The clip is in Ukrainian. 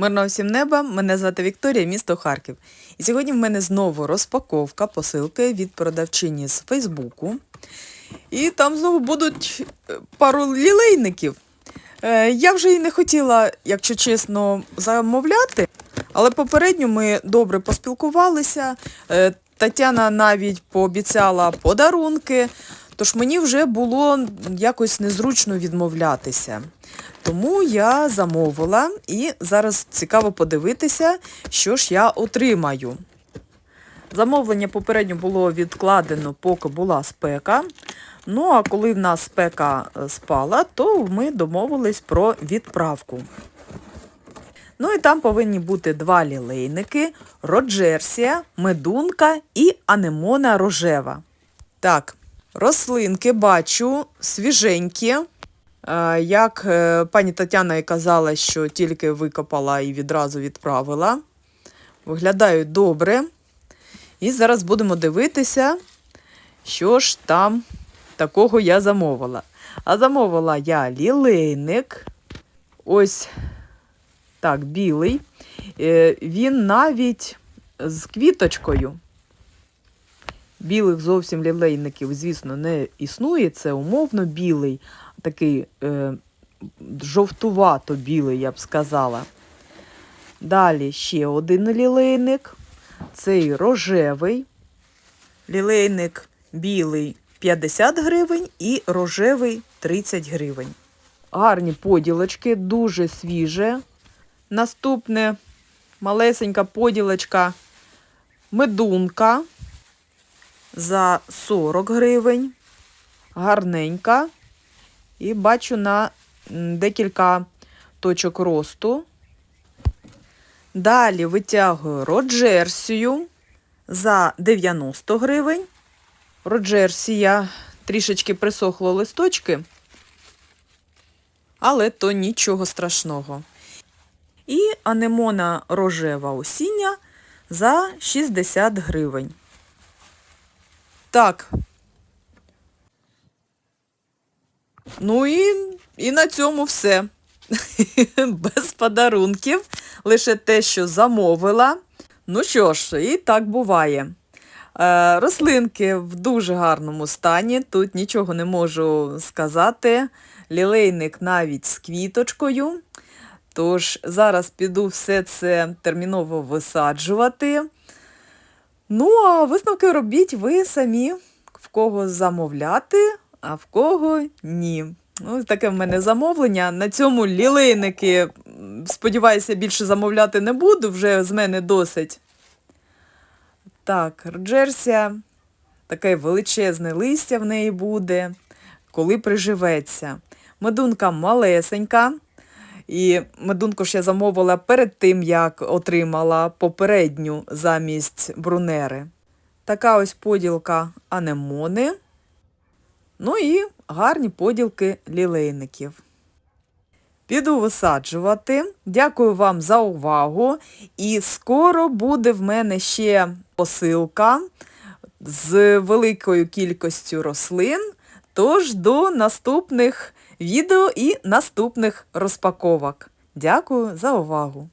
Мирного всім неба, мене звати Вікторія, місто Харків. І сьогодні в мене знову розпаковка посилки від продавчині з Фейсбуку. І там знову будуть е, пару лілейників. Е, Я вже і не хотіла, якщо чесно, замовляти, але попередньо ми добре поспілкувалися. Е, Тетяна навіть пообіцяла подарунки, тож мені вже було якось незручно відмовлятися. Тому я замовила і зараз цікаво подивитися, що ж я отримаю. Замовлення попередньо було відкладено, поки була спека. Ну а коли в нас спека е, спала, то ми домовились про відправку. Ну і там повинні бути два лілейники: Роджерсія, медунка і анемона рожева. Так, рослинки бачу свіженькі. Е, Як е, пані Тетяна і казала, що тільки викопала і відразу відправила. Виглядають добре. І зараз будемо дивитися, що ж там такого я замовила. А замовила я лілейник. Ось так, білий. Е, Він навіть з квіточкою. Білих зовсім лілейників, звісно, не існує. Це умовно білий, такий е, жовтувато білий, я б сказала. Далі ще один лілейник. Цей рожевий. Лілейник білий 50 гривень і рожевий 30 гривень. Гарні поділочки, дуже свіже. Наступне малесенька поділочка медунка за 40 гривень. Гарненька. І бачу на декілька точок росту. Далі витягую роджерсію за 90 гривень. Роджерсія трішечки присохло листочки, але то нічого страшного. І анемона рожева осіння за 60 гривень. Так. Ну і, і на цьому все. Без подарунків, лише те, що замовила. Ну що ж, і так буває. Е, рослинки в дуже гарному стані, тут нічого не можу сказати. Лілейник навіть з квіточкою. Тож зараз піду все це терміново висаджувати. Ну, а висновки робіть ви самі, в кого замовляти, а в кого ні. Ось таке в мене замовлення. На цьому лілейники, сподіваюся, більше замовляти не буду, вже з мене досить. Так, Роджерсія, таке величезне листя в неї буде, коли приживеться. Медунка малесенька. І медунку ж я замовила перед тим, як отримала попередню замість брунери. Така ось поділка анемони. Ну і гарні поділки лілейників. Піду висаджувати. Дякую вам за увагу. І скоро буде в мене ще посилка з великою кількістю рослин. Тож до наступних відео і наступних розпаковок. Дякую за увагу!